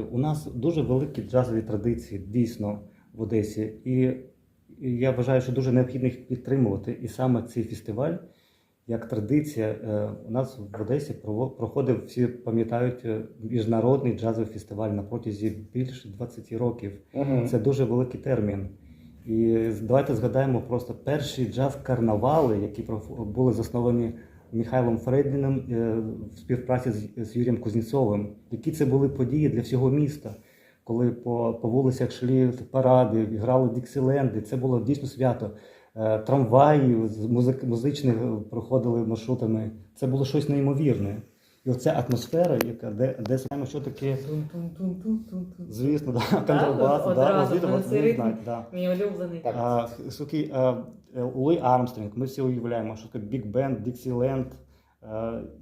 У нас дуже великі джазові традиції, дійсно, в Одесі. І я вважаю, що дуже необхідно їх підтримувати. І саме цей фестиваль, як традиція, е, у нас в Одесі проходив, всі пам'ятають, е, міжнародний джазовий фестиваль на протязі більше 20 років. Це дуже великий термін. І давайте згадаємо просто перші джаз-карнавали, які були засновані Михайлом Фредіним е, в співпраці з, Юрієм Кузнєцовим. Які це були події для всього міста, коли по, по вулицях йшли паради, грали Діксіленди. Це було дійсно свято. Е, Трамваї музик, музичних проходили маршрутами. Це було щось неймовірне. І оця атмосфера, яка де, де знаємо, що таке, звісно, да, контрабас, да, одразу, розвідувати, цей вони ритм. знають, да. Мій улюблений. А, суки, а, е, Луї Армстронг, ми всі уявляємо, що таке Біг Бенд, Діксіленд.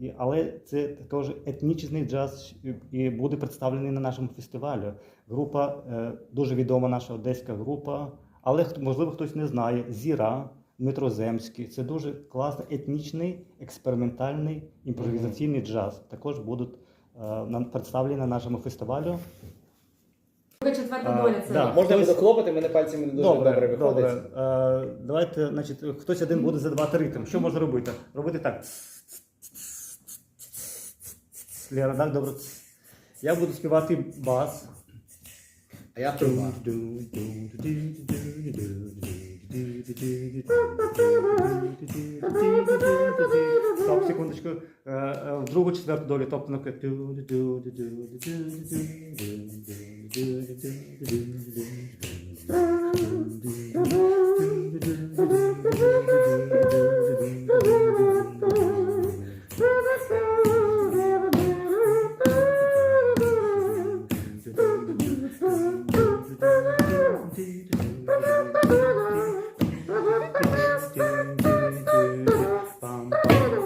І- але це також етнічний джаз і- і буде представлений на нашому фестивалі. Група, е, дуже відома наша одеська група, але хто- можливо хтось не знає. Зіра, Дмитро Земський. Це дуже класний етнічний, експериментальний імпровізаційний джаз. Також будуть е, представлені на нашому фестивалі. Четверта доля це. да. Можна Хтось- буде хлопати, мене пальцями не дуже добре, Добре, виходить. добре. Е, давайте, значить, хтось один буде задавати ритм. Що можна робити? Робити так. Лера, так, добре. Я буду співати бас. А я труба. Стоп, секундочку. Е, е, В другу четверту долю тобто ну Пам,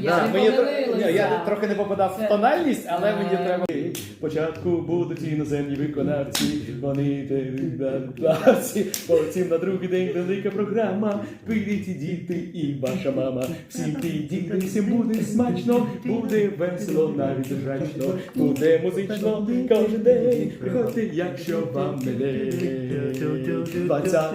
Я не Мені тр- помилилася. Ні, я трохи не попадав Це- в тональність, але мені треба. Спочатку будуть іноземні виконавці, вони передавці. Потім на другий день велика програма. Прийдіть і діти і ваша мама. Всім прийдіть, всім буде смачно, буде весело, навіть жачно, буде музично кожен день. Приходьте, якщо вам не лень. 20,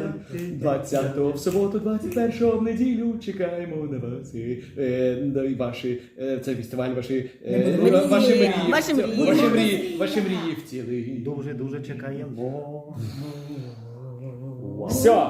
20 в суботу, 21 в неділю чекаємо на вас. Е, і ваші, е, це фестиваль, ваші, е, Мрії. ваші мрії. Ваші мрії. Ваші мрії, ваші мрії втіли. Дуже дуже чекаємо. Все.